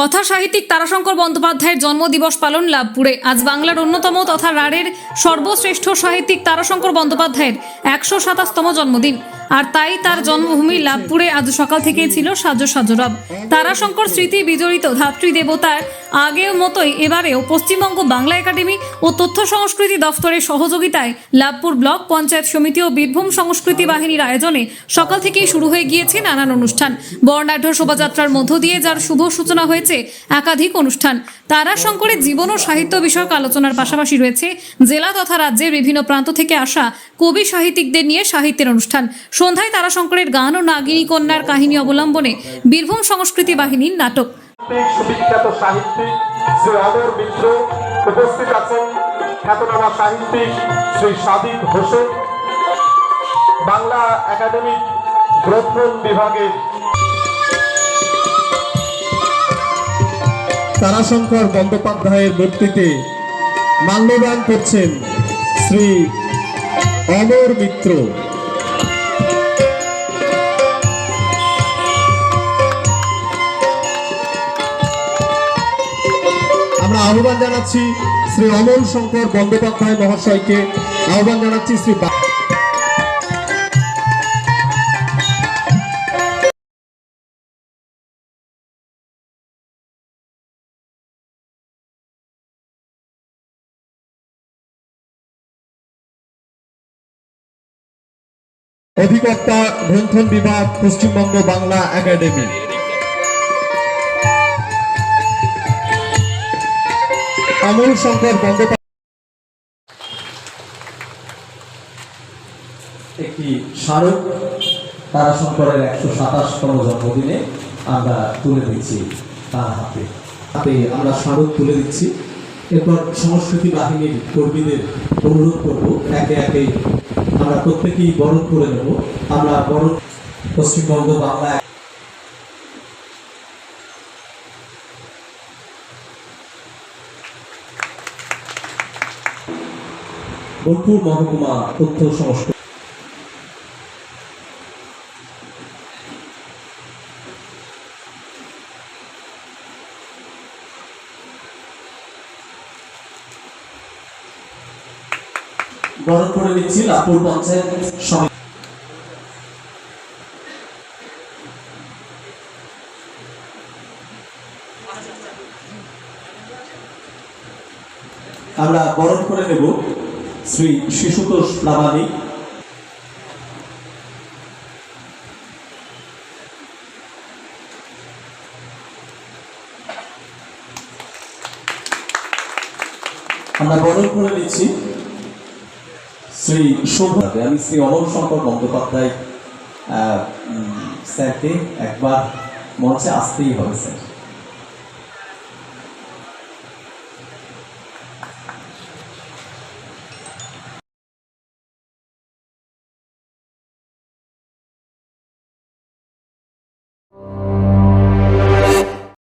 কথা সাহিত্যিক তারাশঙ্কর বন্দ্যোপাধ্যায়ের জন্মদিবস পালন লাভপুরে। আজ বাংলার অন্যতম তথা রাড়ের সর্বশ্রেষ্ঠ সাহিত্যিক তারাশঙ্কর বন্দ্যোপাধ্যায়ের একশো সাতাশতম জন্মদিন। আর তাই তার জন্মভূমি লাভপুরে আজ সকাল থেকেই ছিল সাজ সাজরব তারাশঙ্কর স্মৃতি বিজড়িত ধাত্রী দেবতার আগের মতোই এবারেও পশ্চিমবঙ্গ বাংলা একাডেমি ও তথ্য সংস্কৃতি দফতরের সহযোগিতায় লাভপুর ব্লক পঞ্চায়েত সমিতি ও বীরভূম সংস্কৃতি বাহিনীর আয়োজনে সকাল থেকেই শুরু হয়ে গিয়েছে নানান অনুষ্ঠান। বর্ণাঢ্য শোভাযাত্রার মধ্য দিয়ে যার শুভ সূচনা হয়েছে একাধিক অনুষ্ঠান। তারাশঙ্করের জীবন ও সাহিত্য বিষয়ক আলোচনার পাশাপাশি রয়েছে জেলা তথা রাজ্যের বিভিন্ন প্রান্ত থেকে আসা কবি সাহিত্যিকদের নিয়ে সাহিত্যের অনুষ্ঠান। সন্ধ্যায় তারাশঙ্করের গান ও নাগিনী কন্যার কাহিনী অবলম্বনে বীরভূম সংস্কৃতি বাহিনীর নাটক। বাংলা একাডেমিক গ্রন্থন বিভাগের তারাশঙ্কর বন্দ্যোপাধ্যায়ের মূর্তিতে মাল্যদান করছেন শ্রী অমর মিত্র। আমরা আহ্বান জানাচ্ছি শ্রী অমল শঙ্কর বন্দ্যোপাধ্যায় মহাশয়কে, আহ্বান জানাচ্ছি শ্রী অধিকর্তা গ্রন্থন বিভাগ, পশ্চিমবঙ্গ বাংলা একাডেমি। অমল শঙ্কর একটি স্মারক তারাশঙ্করের একশো সাতাশতম জন্মদিনে আমরা তুলে দিচ্ছি তার হাতে। হাতে আমরা স্মারক তুলে দিচ্ছি। এরপর সংস্কৃতি বাহিনীর কর্মীদের অনুরোধ করব একে একে আমরা প্রত্যেকেই বরণ করে নেব। আমরা বরণ পশ্চিমবঙ্গ বাংলা বোলপুর মহকুমা তথ্য সংস্কৃতি বরণ করে নিচ্ছি লাভপুর পঞ্চায়েত সমিতি আমরা বরণ করে নেব শ্রী শিশুতোষ প্রামাণিক। আমরা বরণ করে নিচ্ছি শ্রী শোভাতে আমি শ্রী অমর শঙ্কর বন্দ্যোপাধ্যায় স্যারকে একবার মঞ্চে আসতেই হবে স্যার।